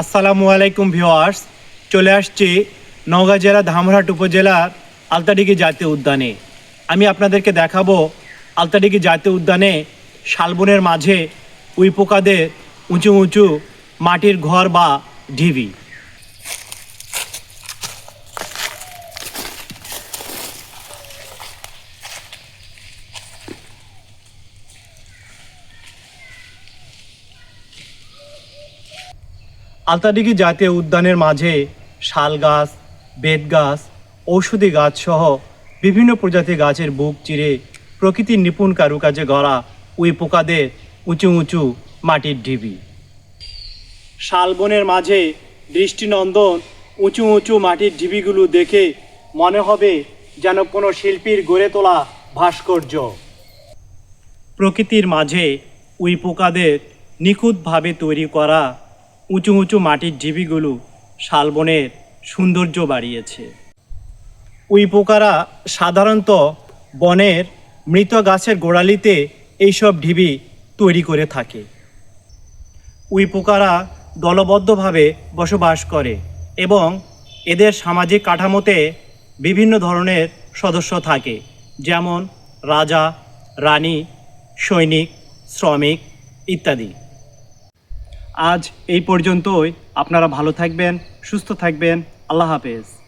আসসালামু আলাইকুম ভিওয়ার্স চলে আসছি নওগাঁ জেলা ধামরাট উপজেলার আলতাডিগি জাতীয় উদ্যানে। আমি আপনাদেরকে দেখাবো আলতাডিগি জাতীয় উদ্যানে শালবনের মাঝে উইপোকাদের উঁচু উঁচু মাটির ঘর বা ঢিবি। আলতাডিগি জাতীয় উদ্যানের মাঝে শাল গাছ, বেত গাছ, ঔষধি গাছ সহ বিভিন্ন প্রজাতির গাছের বুক চিরে প্রকৃতির নিপুণ কারুকাজে গড়া উই পোকাদের উঁচু উঁচু মাটির ঢিবি। শালবনের মাঝে দৃষ্টিনন্দন উঁচু উঁচু মাটির ঢিবিগুলো দেখে মনে হবে যেন কোনো শিল্পীর গড়ে তোলা ভাস্কর্য। প্রকৃতির মাঝে উই পোকাদের নিখুঁতভাবে তৈরি করা উঁচু উঁচু মাটির ঢিবিগুলো শালবনের সৌন্দর্য বাড়িয়েছে। উই পোকারা সাধারণত বনের মৃত গাছের গোড়ালিতে এইসব ঢিবি তৈরি করে থাকে। উই পোকারা দলবদ্ধভাবে বসবাস করে এবং এদের সামাজিক কাঠামোতে বিভিন্ন ধরনের সদস্য থাকে, যেমন রাজা, রানী, সৈনিক, শ্রমিক ইত্যাদি। আজ এই পর্যন্তই। আপনারা ভালো থাকবেন সুস্থ থাকবেন। আল্লাহ হাফেজ।